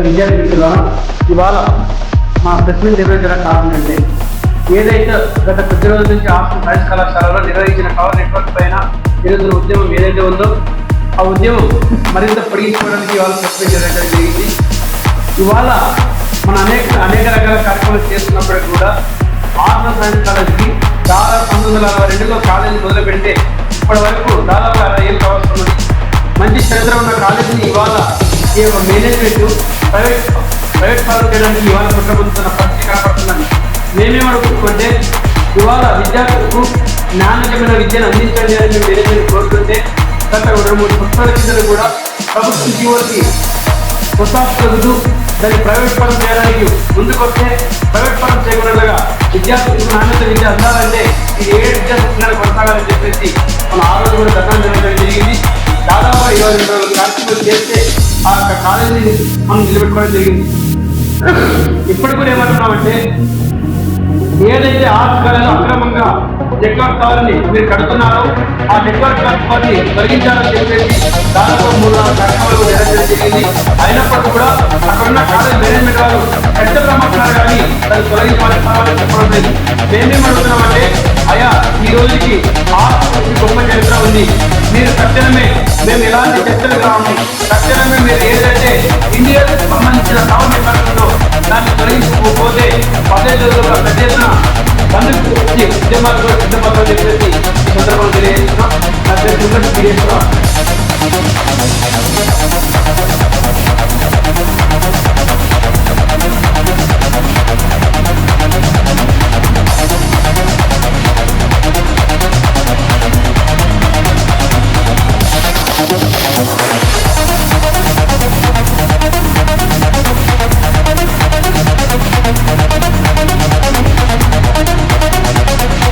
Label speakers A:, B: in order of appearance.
A: విద్యార్థి మిత్రులారా ఇవాళ మా ప్రెస్ మీట్ నిర్వహించడం కారణం ఏదైతే గత కొద్ది రోజుల నుంచి హాస్టల్ సైన్స్ కళాశాలలో నిర్వహించిన కవర్ నెట్వర్క్ పైన ఈరోజు ఉద్యమం ఏదైతే ఉందో ఆ ఉద్యమం మరింత పొడిగించుకోవడానికి ఇవాళ ప్రెస్ మీట్ నిర్వహించడం జరిగింది. ఇవాళ మన అనేక అనేక రకాల కార్యక్రమాలు చేస్తున్నప్పటికీ కూడా హాస్టల్ సైన్స్ కాలేజీకి దాదాపు పంతొమ్మిది వందల అరవై రెండులో కాలేజీ మొదలుపెడితే ఇప్పటి వరకు దాదాపు అరవై ఏళ్ళు కావస్తున్నది ఈ యొక్క మేనేజ్మెంట్ ప్రైవేట్ ప్రైవేట్ పనులు చేయడానికి ఇవాళ కుట్రబుతున్న పరిస్థితి కనపడుతుందని మేమేం అడుగుతుంటే ఇవాళ విద్యార్థులకు నాణ్యమైన విద్యను అందించండి అని మేము మేనేజ్మెంట్ కోరుతుంటే గత రెండు మూడు సంవత్సరాల కింద కూడా ప్రభుత్వం జీవోకి కొనసాగుతూ దాన్ని ప్రైవేట్ పరం చేయడానికి ముందుకొస్తే ప్రైవేట్ పరం చేయకుండా విద్యార్థులకు నాణ్యత విద్య అందాలంటే ఇది ఏ విద్యా సంస్థలు కొనసాగాలని చెప్పేసి మన ఆ రోజు కూడా ధర్నా జరగడం జరిగింది. దాదాపు ఇరవై రెండు రోజులు కార్యక్రమాలు చేస్తే ఆ యొక్క కాలేజీని మనం నిలబెట్టుకోవడం జరిగింది. ఇప్పుడు కూడా ఏమంటున్నామంటే ఏదైతే ఆర్ట్స్ కాలేజ్ అక్రమంగా నెట్వర్క్ కావాలని మీరు కడుతున్నారో ఆ నెట్వర్క్ కాలని తొలగించాలని చెప్పేసి దాదాపు మూడు నాలుగు కార్యక్రమాలు జరగడం జరిగింది. అయినప్పటికీ కూడా అక్కడ ఉన్న కాలేజ్ మేనేజ్మెంట్ వాళ్ళు పెద్ద రమ్మంటున్నారు కానీ దాన్ని తొలగించాలని కావాలని చెప్పడం లేదు. మేమేం అడుగుతున్నామంటే అయా ఈ రోజుకి ఆర్ట్స్ గొప్ప చరిత్ర ఉంది. మీరు తక్షణమే మేము ఎలాంటి చర్చలు కావాలి. తక్షణమే మీరు ఏదైతే ఇండియాకు సంబంధించిన టవర్ నెట్వర్క్ దాన్ని తొలగించుకోకపోతే పదేళ్ళు పెద్ద ఎత్తున బంధుకు వచ్చి ఉద్యమాలు కూడా సిద్ధపడతామని చెప్పేసి ఈ తెలియజేస్తున్నాం. నా పేరు సుందర్